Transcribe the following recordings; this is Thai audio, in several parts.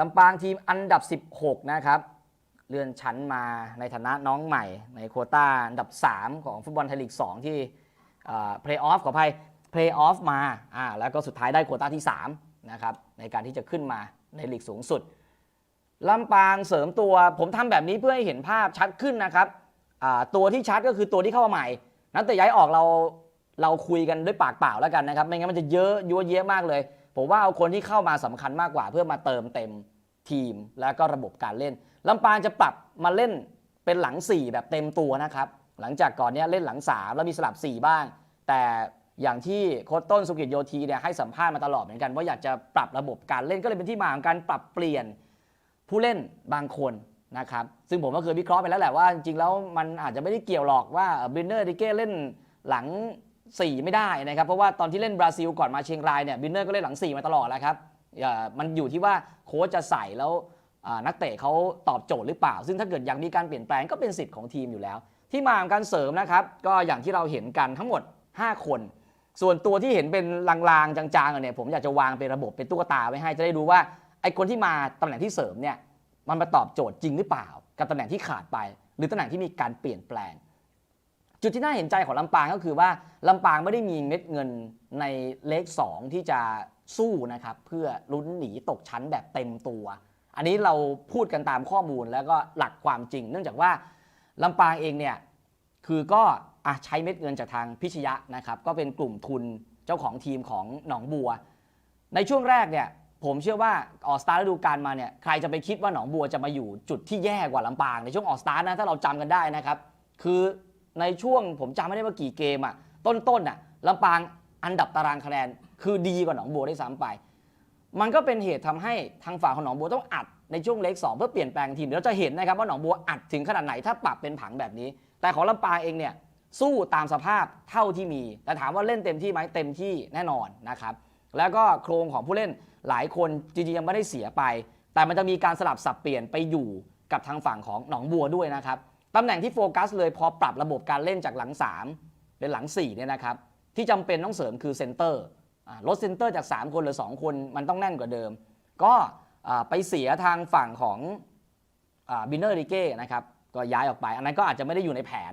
ลำปางทีมอันดับ 16 นะครับ เลื่อนชั้นมาในฐานะน้องใหม่ ในโคต้าอันดับ 3 ของฟุตบอลไทยลีก 2 ที่เพลย์ออฟขออภัยเพลย์ออฟมาอ่าแล้วก็สุดท้ายได้โคต้าที่ 3 นะครับ ในการที่จะขึ้นมาในลีกสูงสุดลำปางเสริมตัว ผมทำแบบนี้เพื่อให้เห็นภาพชัดขึ้นนะครับตัวที่ชัดก็คือตัวที่เข้ามาใหม่ นักเตะย้ายออกเราเราคุยกันด้วยปากเปล่าแล้วกันนะครับ ไม่งั้นมันจะเยอะยั่วเยะมากเลย ผมว่าเอาคนที่เข้ามาสำคัญมากกว่า เพื่อมาเติมเต็มทีมแล้วก็ระบบการเล่นลำปางจะปรับมาเล่นเป็นหลัง 4 แบบเต็มตัวนะครับ หลังจากก่อนเนี้ยเล่นหลัง 3 แล้วมีสลับ 4 บ้าง แต่อย่างที่โค้ชต้นสุกิจโยธีเนี่ยให้สัมภาษณ์มาตลอดเหมือนกันว่าอยากจะปรับระบบการเล่นก็เลยเป็นที่มาของการปรับเปลี่ยนผู้เล่นบางคนนะครับซึ่งผมก็เคยวิเคราะห์ไปแล้วแหละว่าจริงๆแล้วมันอาจจะไม่ได้เกี่ยวหรอกว่าบรินเนอร์ดิเก้เล่นหลัง 4 ไม่ได้นะครับ เพราะว่าตอนที่เล่นบราซิลก่อนมาเชียงรายเนี่ยบินเนอร์ก็เล่นหลัง 4 มาตลอดแล้วครับอย่ามันอยู่ที่ว่าโค้ชจะใส่แล้วนักเตะเขาตอบโจทย์หรือเปล่า ซึ่งถ้าเกิดยากมีการเปลี่ยนแปลงก็เป็นสิทธิ์ของทีมอยู่แล้ว ที่มาของการเสริมนะครับ ก็อย่างที่เราเห็นกันทั้งหมด 5 คน ส่วนตัวที่เห็นเป็นลางๆจางๆเนี่ยผมอยากจะวางเป็นระบบเป็นตุ๊กตาไว้ให้จะได้ดูว่าไอ้คนที่มาตำแหน่งที่เสริมเนี่ยมันมาตอบโจทย์จริงหรือเปล่า กับตำแหน่งที่ขาดไป หรือตำแหน่งที่มีการเปลี่ยนแปลง จุดที่น่าเห็นใจของลำปางก็คือว่าลำปางไม่ได้มีเม็ดเงินในเลข2ที่จะสู้นะครับเพื่อลุ้นหนีตกชั้นแบบเต็มตัว อันนี้เราพูดกันตามข้อมูลแล้วก็หลักความจริง เนื่องจากว่าลำปางเองเนี่ยคือก็อใช้เม็ดเงินจากทางพิชยะนะครับก็เป็นกลุ่มทุนเจ้าของทีมของหนองบัว ในช่วงแรกเนี่ยผมเชื่อว่าออสตาร์ฤดูกาลมาเนี่ยใครจะไปคิดว่าหนองบัวจะมาอยู่จุดที่แย่กว่าลำปางในช่วงออสตาร์นะถ้าเราจำกันได้นะครับคือ ในช่วงผมจำไม่ได้ว่ากี่เกมอะต้นๆอะลำปางอันดับตารางคะแนนคือดีกว่าหนองบัวได้ซ้ำไป มันก็เป็นเหตุทำให้ทางฝั่งของหนองบัวต้องอัดในช่วงเล็ก2เพื่อเปลี่ยนแปลงทีมเดี๋ยวเราจะเห็นนะครับว่าหนองบัวอัดถึงขนาดไหนถ้าปรับเป็นผังแบบนี้ แต่ของลำปางเองเนี่ยสู้ตามสภาพเท่าที่มี แต่ถามว่าเล่นเต็มที่ไหมเต็มที่แน่นอนนะครับแล้วก็โครงของผู้เล่นหลายคนจริงๆยังไม่ได้เสียไป แต่มันจะมีการสลับสับเปลี่ยนไปอยู่กับทางฝั่งของหนองบัวด้วยนะครับ ตำแหน่งที่โฟกัสเลยพอปรับระบบการเล่นจากหลัง 3 เป็นหลัง4เนี่ยนะครับที่จำเป็นต้องเสริมคือเซนเตอร์ลดเซนเตอร์จาก 3 คนเหรือ 2 คนมันต้องแน่นกว่าเดิม ก็ไปเสียทางฝั่งของบินเนอร์ริเก้นะครับก็ย้ายออกไป อันนั้นก็อาจจะไม่ได้อยู่ในแผน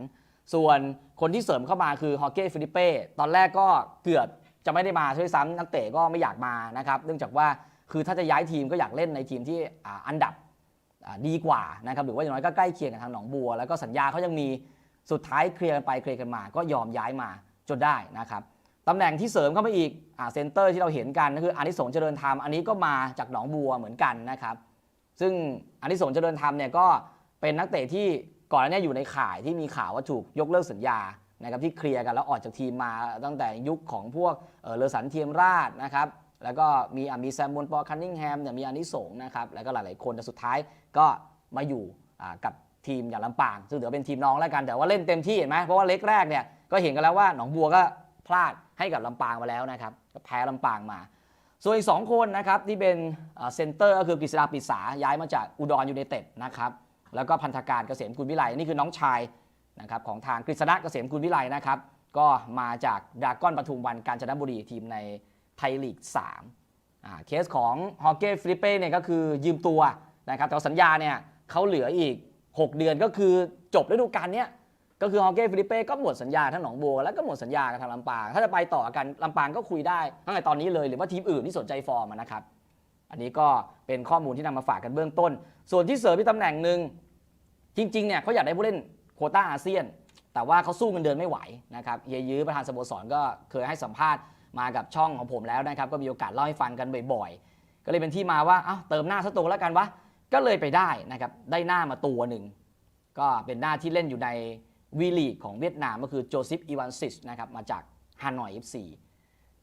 ส่วนคนที่เสริมเข้ามาคือฮอเก้ฟิลิเป้ตอนแรกก็เกือบจะไม่ได้มาด้วยซ้ำนักเตะก็ไม่อยากมานะครับเนื่องจากว่าคือถ้าจะย้ายทีมก็อยากเล่นในทีมที่อันดับ ดีกว่านะครับหรือว่าอย่างน้อยก็ใกล้เคียงกับทางหนองบัว แล้วก็สัญญาเขายังมีสุดท้ายเคลียร์กันไปเคลียร์กันมา ก็ยอมย้ายมาจนได้นะครับตำแหน่งที่เสริมเข้ามาอีกอ่าเซนเตอร์ที่เราเห็นกันก็คืออานิสงส์เจริญธรรมอันนี้ก็มาจากหนองบัวเหมือนกันนะครับซึ่งอานิสงส์เจริญธรรมเนี่ยก็เป็นนักเตะที่ก่อนหน้านี้อยู่ในข่ายที่มีข่าวว่าถูกยกเลิกสัญญานะครับที่เคลียร์กันแล้วออกจากทีมมาตั้งแต่ยุคของพวกเออเลอสันเทียมราชนะครับ แล้วก็มีมีแซมมอนปอคันนิงแฮมเนี่ยมีอานิสงส์นะครับ แล้วก็หลาย ๆ คนแต่สุดท้ายก็มาอยู่กับทีมอย่างลำปาง ซึ่งถือเป็นทีมน้องแล้วกันแต่ว่าเล่นเต็มที่เห็นไหมเพราะว่าเล็กแรกเนี่ยก็เห็นกันแล้วว่าหนองบัวก็พลาดให้กับลำปางมาแล้วนะครับก็แพ้ลำปางมา ส่วนอีก2คนนะครับที่เป็นเซนเตอร์ก็คือกฤษฎาปิษาย้ายมาจากอุดรยูไนเต็ดนะครับแล้วก็พันธการเกษมกุลวิไลนี่คือน้องชายนะครับของทางกฤษณะเกษมกุลวิไลนะครับก็มาจากดาก้อนปทุมวันกาญจนบุรีทีมใน ทยลีก3อ่าเคสของฮอเก้ฟิลิเป้เนี่ยก็คือยืมตัวนะครับแต่สัญญาเนี่ยเขาเหลืออีก 6 เดือนก็คือจบฤดูกาลเนี้ยก็คือฮอเก้ฟิลิเป้ก็หมดสัญญาทั้งหนองบัวแล้วก็หมดสัญญากับทางลำปาง ถ้าจะไปต่อกันลำปางก็คุยได้ตั้งแต่ตอนนี้เลยหรือว่าทีมอื่นที่สนใจฟอร์มนะครับ อันนี้ก็เป็นข้อมูลที่นำมาฝากกันเบื้องต้น ส่วนที่เสริมที่ตำแหน่งหนึ่งจริงๆเนี่ยเขาอยากได้ผู้เล่นโคต้าอาเซียน แต่ว่าเขาสู้เงินเดือนไม่ไหวนะครับเฮียยื้อประธานสโมสรก็เคยให้สัมภาษณ์ มากับช่องของผมแล้วนะครับ ก็มีโอกาสเล่าให้ฟังกันบ่อยๆ ก็เลยเป็นที่มาว่าเอ้าเติมหน้าสักตัวแล้วกันวะก็เลยไปได้นะครับได้หน้ามาตัวหนึ่งก็เป็นหน้าที่เล่นอยู่ในวีลีกของเวียดนามก็คือโจซิฟอีวานซิสนะครับมาจากฮานอย FC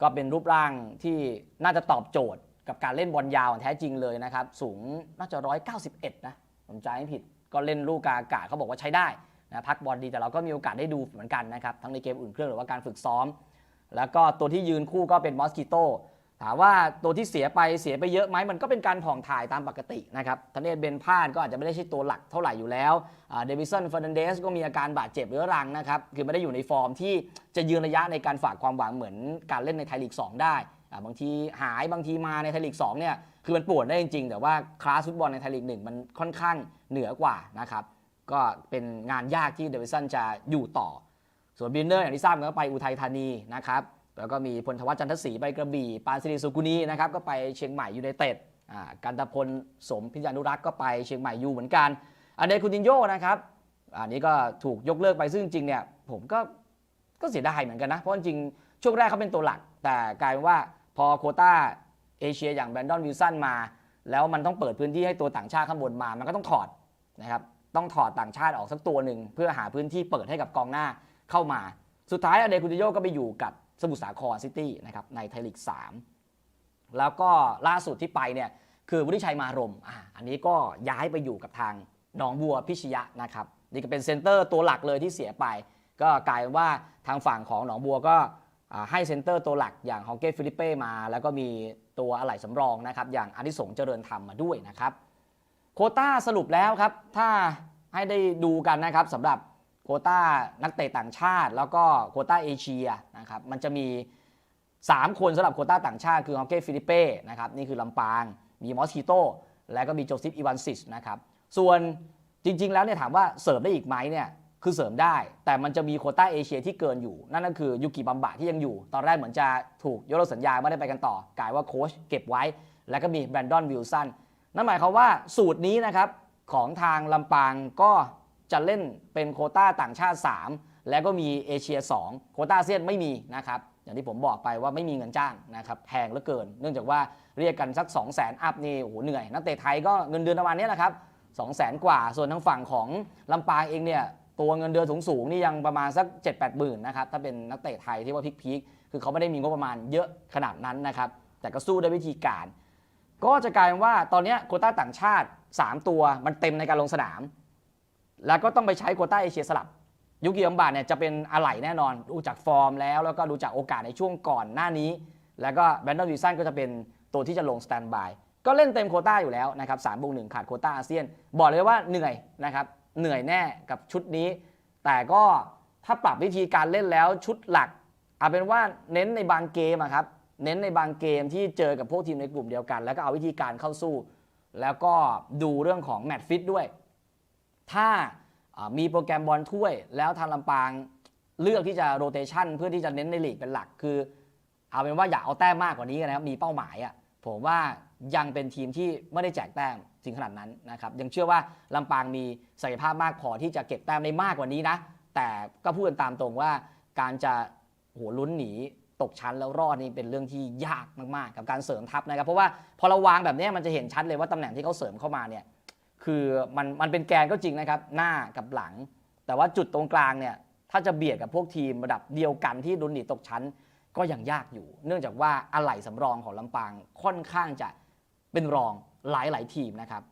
ก็เป็นรูปร่างที่น่าจะตอบโจทย์กับการเล่นบอลยาวแท้จริงเลยนะครับ สูงน่าจะ 191 นะผมจำไม่ผิด ก็เล่นลูกกาอากาศเขาบอกว่าใช้ได้นะพักบอลดีแต่เราก็มีโอกาสได้ดูเหมือนกันนะครับ ทั้งในเกมอื่นเครื่องหรือว่าการฝึกซ้อม แล้วก็ตัวที่ยืนคู่ก็เป็นมอสกิโตถามว่าตัวที่เสียไปเสียไปเยอะไหมมันก็เป็นการผ่องถ่ายตามปกตินะครับทนเนศเบนพาดก็อาจจะไม่ได้ใช่ตัวหลักเท่าไหร่อยู่แล้วเดวิสันเฟอร์นันเดสก็มีอาการบาดเจ็บเรื้อรังนะครับ คือไม่ได้อยู่ในฟอร์มที่จะยืนระยะในการฝากความหวังเหมือนการเล่นในไทยลีก 2 ได้บางทีหายบางทีมาในไทยลีก 2 เนี่ย คือมันปวดได้จริงๆ แต่ว่าคลาสฟุตบอลในไทยลีก 1 มันค่อนข้างเหนือกว่านะครับ ก็เป็นงานยากที่เดวิสันจะอยู่ต่อ ส่วนบินเนอร์อย่างที่ทราบกันก็ไปอุทัยธานีนะครับแล้วก็มีพลทวัชจันทศรีไปกระบี่ ปานสิริสุกุนีนะครับก็ไปเชียงใหม่ยูไนเต็ดอ่ากันตพลสมพิจานุรักษ์ก็ไปเชียงใหม่ยูเหมือนกัน อันเดคูตินโยนะครับอันนี้ก็ถูกยกเลิกไปซึ่งจริงเนี่ยผมก็ก็เสียดายเหมือนกันนะ เพราะจริงช่วงแรกเขาเป็นตัวหลัก แต่กลายเป็นว่าพอโคต้าเอเชียอย่างแบรนดอนวิลสันมา แล้วมันต้องเปิดพื้นที่ให้ตัวต่างชาติข้างบนมา มันก็ต้องถอดนะครับต้องถอดต่างชาติออกสักตัวหนึ่งเพื่อหาพื้นที่เปิดให้กับกองหน้า เข้ามา สุดท้ายอเดคูตินโยก็ไปอยู่กับสมุทรสาครซิตี้นะครับในไทยลีก3 แล้วก็ล่าสุดที่ไปเนี่ยคือวุฒิชัยมารมอ่าอันนี้ก็ย้ายไปอยู่กับทางหนองบัวพิชยะนะครับนี่ก็เป็นเซนเตอร์ตัวหลักเลยที่เสียไป ก็กลายเป็นว่าทางฝั่งของหนองบัวก็ให้เซนเตอร์ตัวหลักอย่างฮองเก้ฟิลิเป้มา แล้วก็มีตัวอะไหล่สำรองนะครับอย่างอดิสงเจริญธรรมมาด้วยนะครับ โคต้าสรุปแล้วครับ ถ้าให้ได้ดูกันนะครับสำหรับ โควต้านักเตะต่างชาติ แล้วก็โควต้าเอเชียนะครับมันจะมี 3 คนสำหรับโควต้าต่างชาติ คือฮองเก้ฟิลิเป้นะครับนี่คือลำปาง มีมอสคิโต แล้วก็มีโจซิฟอีวานซิสนะครับส่วนจริง ๆ แล้วเนี่ยถามว่าเสริมได้อีกไหมเนี่ยคือเสริมได้ แต่มันจะมีโควต้าเอเชียที่เกินอยู่ นั่นก็คือยูกิบัมบะที่ยังอยู่ ตอนแรกเหมือนจะถูกยกเลิกสัญญาไม่ได้ไปกันต่อกลายว่าโค้ชเก็บไว้ แล้วก็มีแบรนดอนวิลสันนั่นหมายความว่าสูตรนี้นะครับของทางลำปางก็ จะเล่นเป็นโคต้าต่างชาติ 3 แล้วก็มีเอเชีย 2 โคต้าเซียนไม่มีนะครับอย่างที่ผมบอกไปว่าไม่มีเงินจ้างนะครับแพงเหลือเกิน เนื่องจากว่าเรียกกันสัก 2 0 0 0 0 0อัพนี่โอ้โหเหนื่อย นักเตะไทยก็เงินเดือนประมาณนี้แหละครับ2 0 0 0 0 0กว่า ส่วนทางฝั่งของลำปางเองเนี่ยตัวเงินเดือนสูงๆนี่ยังประมาณสัก 7 8หมื่นนะครับถ้าเป็นนักเตะไทยที่ว่าพีคๆคือเขาไม่ได้มีงบประมาณเยอะขนาดนั้นนะครับแต่ก็สู้ด้วยวิธีการ ก็จะกลายเป็นว่าตอนนี้โคต้าต่างชาติ 3 ตัวมันเต็มในการลงสนาม แล้วก็ต้องไปใช้โควต้าเอเชียสลับ ยุกิอัมบาเนี่ยจะเป็นอะไหล่แน่นอน ดูจากฟอร์มแล้ว แล้วก็ดูจากโอกาสในช่วงก่อนหน้านี้ แล้วก็แบนดอนวิลสันก็จะเป็นตัวที่จะลงสแตนบาย ก็เล่นเต็มโควต้าอยู่แล้วนะครับสามบวกหนึ่งขาดโควต้าอาเซียน บอกเลยว่าเหนื่อยนะครับ เหนื่อยแน่กับชุดนี้ แต่ก็ถ้าปรับวิธีการเล่นแล้วชุดหลักเอาเป็นว่าเน้นในบางเกมครับ เน้นในบางเกมที่เจอกับพวกทีมในกลุ่มเดียวกัน แล้วก็เอาวิธีการเข้าสู้ แล้วก็ดูเรื่องของแมตช์ฟิตด้วย ถ้ามีโปรแกรมบอลถ้วย แล้วทางลำปางเลือกที่จะโรเตชันเพื่อที่จะเน้นในลีกเป็นหลัก คือ เอาเป็นว่าอยากเอาแต้มมากกว่านี้นะครับ มีเป้าหมายอะ่ะผมว่ายังเป็นทีมที่ไม่ได้แจกแต้มถึงขนาดนั้นนะครับยังเชื่อว่าลำปางมีศักยภาพมากพอที่จะเก็บแต้มได้มากกว่านี้นะ แต่ก็พูดกันตามตรงว่าการจะโหลุ้นหนีตกชั้นแล้วรอดนี่เป็นเรื่องที่ยากมากๆ กับการเสริมทัพนะครับ เพราะว่าพอเราวางแบบนี้มันจะเห็นชัดเลยว่าตำแหน่งที่เขาเสริมเข้ามาเนี่ย คือมันมันเป็นแกนก็จริงนะครับ หน้ากับหลัง แต่ว่าจุดตรงกลางเนี่ย ถ้าจะเบียดกับพวกทีมระดับเดียวกันที่ดุนหนีตกชั้นก็ยังยากอยู่ เนื่องจากว่าอะไหล่สำรองของลำปางค่อนข้างจะเป็นรองหลายๆทีมนะครับ